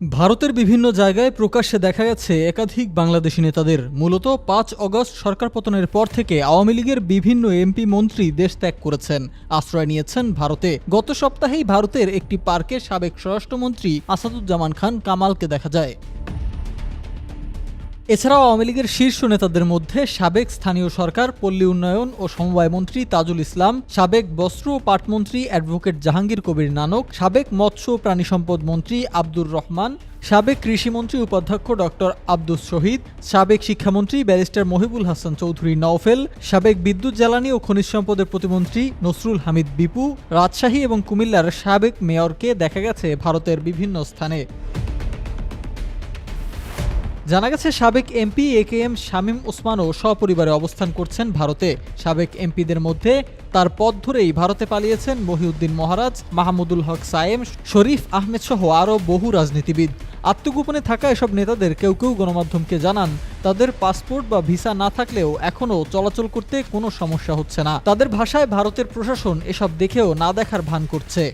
ভারতের বিভিন্ন জায়গায় প্রকাশ্যে দেখা গেছে একাধিক বাংলাদেশি নেতাদের। মূলত পাঁচ অগস্ট সরকার পতনের পর থেকে আওয়ামী লীগের বিভিন্ন এমপি মন্ত্রী দেশ ত্যাগ করেছেন, আশ্রয় নিয়েছেন ভারতে। গত সপ্তাহেই ভারতের একটি পার্কে সাবেক স্বরাষ্ট্রমন্ত্রী আসাদুজ্জামান খান কামালকে দেখা যায়। এছাড়াও আওয়ামী লীগের শীর্ষ নেতাদের মধ্যে সাবেক স্থানীয় সরকার, পল্লী উন্নয়ন ও সমবায় মন্ত্রী তাজুল ইসলাম, সাবেক বস্ত্র ও পাটমন্ত্রী অ্যাডভোকেট জাহাঙ্গীর কবির নানক, সাবেক মৎস্য ও প্রাণী সম্পদ মন্ত্রী আব্দুর রহমান, সাবেক কৃষিমন্ত্রী উপাধ্যক্ষ ডক্টর আব্দুস শহীদ, সাবেক শিক্ষামন্ত্রী ব্যারিস্টার মহিবুল হাসান চৌধুরী নওফেল, সাবেক বিদ্যুৎ, জ্বালানি ও খনিজ সম্পদের প্রতিমন্ত্রী নসরুল হামিদ বিপু, রাজশাহী এবং কুমিল্লার সাবেক মেয়রকে দেখা গেছে ভারতের বিভিন্ন স্থানে। জানা গেছে, সাবেক MP A K M Shamim ওসমানও সপরিবারে অবস্থান করছেন ভারতে। সাবেক এমপিদের মধ্যে তার পথ ধরেই ভারতে পালিয়েছেন মহিউদ্দিন মহারাজ, মাহমুদুল হক সায়েম, শরীফ আহমেদ সহ আরও বহু রাজনীতিবিদ। আত্মগোপনে থাকা এসব নেতাদের কেউ কেউ গণমাধ্যমকে জানান, তাদের পাসপোর্ট বা ভিসা না থাকলেও এখনও চলাচল করতে কোনো সমস্যা হচ্ছে না। তাদের ভাষায় ভারতের প্রশাসন এসব দেখেও না দেখার ভান করছে।